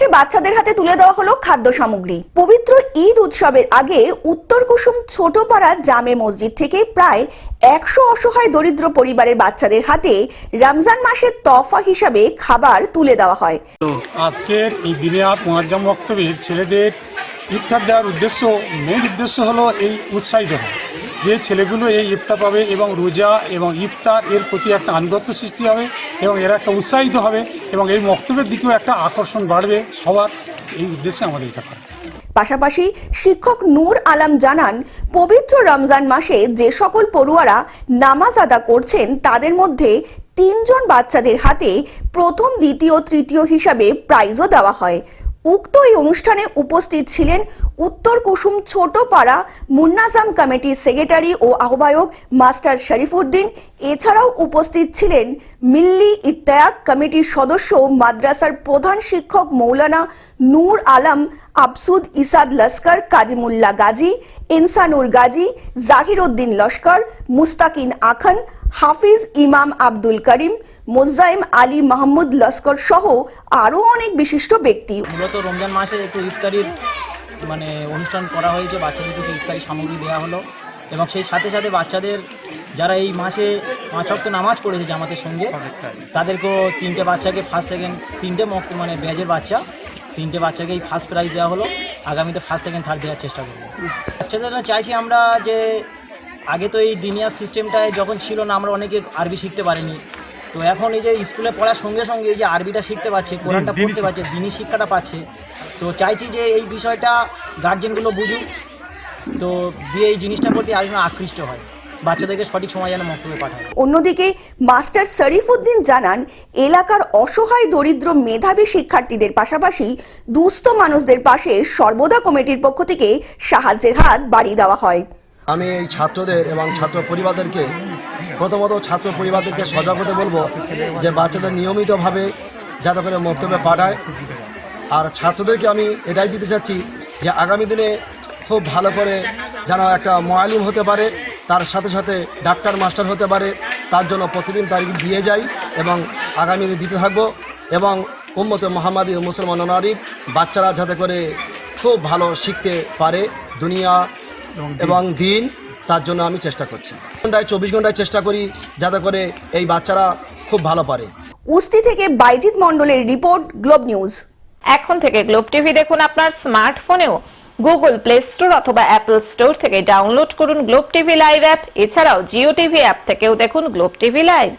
উপলক্ষে বাচ্চাদের হাতে তুলে দেওয়া হলো খাদ্য সামগ্রী। পবিত্র ঈদ উৎসবের আগে উত্তর কুসুম ছোটপাড়া জামে মসজিদ থেকে প্রায় একশো অসহায় দরিদ্র পরিবারের বাচ্চাদের হাতে রমজান মাসের তফা হিসাবে খাবার তুলে দেওয়া হয়। আজকের এই দিনে ছেলেদের ইফতার দেওয়ার উদ্দেশ্য মেন উদ্দেশ্য হলো এই উৎসাহিত হওয়া। যে ছেলেগুলো এই ইফতা পাবে এবং রোজা এবং ইফতার, এর প্রতি একটা আনুগত্য সৃষ্টি হবে এবং এরা একটা উৎসাহিত হবে এবং এই বক্তব্যের দিকেও একটা আকর্ষণ বাড়বে সবার। এই উদ্দেশ্যে আমাদের এটা করা। পাশাপাশি শিক্ষক নূর আলম জানান, পবিত্র রমজান মাসে যে সকল পড়ুয়ারা নামাজ আদা করছেন, তাদের মধ্যে তিনজন বাচ্চাদের হাতে প্রথম, দ্বিতীয়, তৃতীয় হিসাবে প্রাইজও দেওয়া হয়। উক্ত এই অনুষ্ঠানে উপস্থিত ছিলেন উত্তর কুসুম ছোটপাড়া মুন্নাজাম কমিটির সেক্রেটারি ও আহ্বায়ক মাস্টার শরীফুদ্দিন এছাড়াও উপস্থিত ছিলেন মিল্লি ইত্তেয়াক কমিটির সদস্য মাদ্রাসার প্রধান শিক্ষক মৌলানা নূর আলম আবসুদ ইসাদ লস্কর কাজিমুল্লাহ গাজী ইনসানুর গাজী জাহির উদ্দিন লস্কর, মুস্তাকিন আখান হাফিজ ইমাম আব্দুল করিম, মোজাইম আলী মাহমুদ লস্কর সহ আরও অনেক বিশিষ্ট ব্যক্তি। মূলত রমজান মাসে একটু ইফতারির মানে অনুষ্ঠান করা হয়েছে, বাচ্চাদের কিছু ইফতারি সামগ্রী দেওয়া হলো। এবং সেই সাথে সাথে বাচ্চাদের, যারা এই মাসে পাঁচ অক্ট নামাজ পড়েছে জামাতের সঙ্গে, তাদেরকেও তিনটে বাচ্চাকে ফার্স্ট সেকেন্ড তিনটে মানে ব্যাজের বাচ্চা, তিনটে বাচ্চাকে এই ফার্স্ট প্রাইজ দেওয়া হলো। আগামীতে ফার্স্ট সেকেন্ড থার্ড দেওয়ার চেষ্টা করব। বাচ্চাদের চাইছি আমরা যে আগে তো এই দিনিয়ার সিস্টেমটায় যখন ছিল না আমরা অনেকে আরবি শিখতে পারিনি। তো এখন এই যে স্কুলে পড়ার সঙ্গে সঙ্গে এই যে আরবিটা শিখতে পারছে কোরআনটা পড়তে পারছে দিনই শিক্ষাটা পাচ্ছে। তো চাইছি যে এই বিষয়টা গার্জেনগুলো বুঝুক। তো দিয়ে এই জিনিসটার প্রতি আরেকজন আকৃষ্ট হয় বাচ্চাদেরকে সঠিক সময় যেন মন্তব্যে পাঠায়। অন্যদিকে মাস্টার শরীফুদ্দিন জানান এলাকার অসহায় দরিদ্র মেধাবী শিক্ষার্থীদের পাশাপাশি দুস্থ মানুষদের পাশে সর্বদা কমিটির পক্ষ থেকে সাহায্যের হাত বাড়িয়ে দেওয়া হয়। আমি এই ছাত্রদের এবং ছাত্র পরিবারদেরকে, প্রথমত ছাত্র পরিবারদেরকে সজাগ হতে বলব যে বাচ্চাদের নিয়মিতভাবে যাতে করে বক্তব্যে পাঠায়। আর ছাত্রদেরকে আমি এটাই দিতে চাচ্ছি যে আগামী দিনে খুব ভালো করে যেন একটা মোয়ালিম হতে পারে, তার সাথে সাথে ডাক্তার মাস্টার হতে পারে, তার জন্য প্রতিদিন তারিখ দিয়ে যাই এবং আগামী দিনে দিতে থাকব এবং উম্মতে মোহাম্মদী মুসলমান নারী বাচ্চারা যাতে করে খুব ভালো শিখতে পারে দুনিয়া এবং দিন। তার জন্য আমি চেষ্টা করছি। ঘন্টায় চব্বিশ ঘন্টায় চেষ্টা করি যাতে করে এই বাচ্চারা খুব ভালো পারে। উস্তি থেকে বাইজিৎ মণ্ডলের রিপোর্ট গ্লোব নিউজ। এখন থেকে গ্লোব টিভি দেখুন আপনার স্মার্টফোনেও। গুগল প্লে স্টোর অথবা অ্যাপল স্টোর থেকে ডাউনলোড করুন গ্লোব টিভি লাইভ অ্যাপ। এছাড়াও জিও টিভি অ্যাপ থেকেও দেখুন গ্লোব টিভি লাইভ।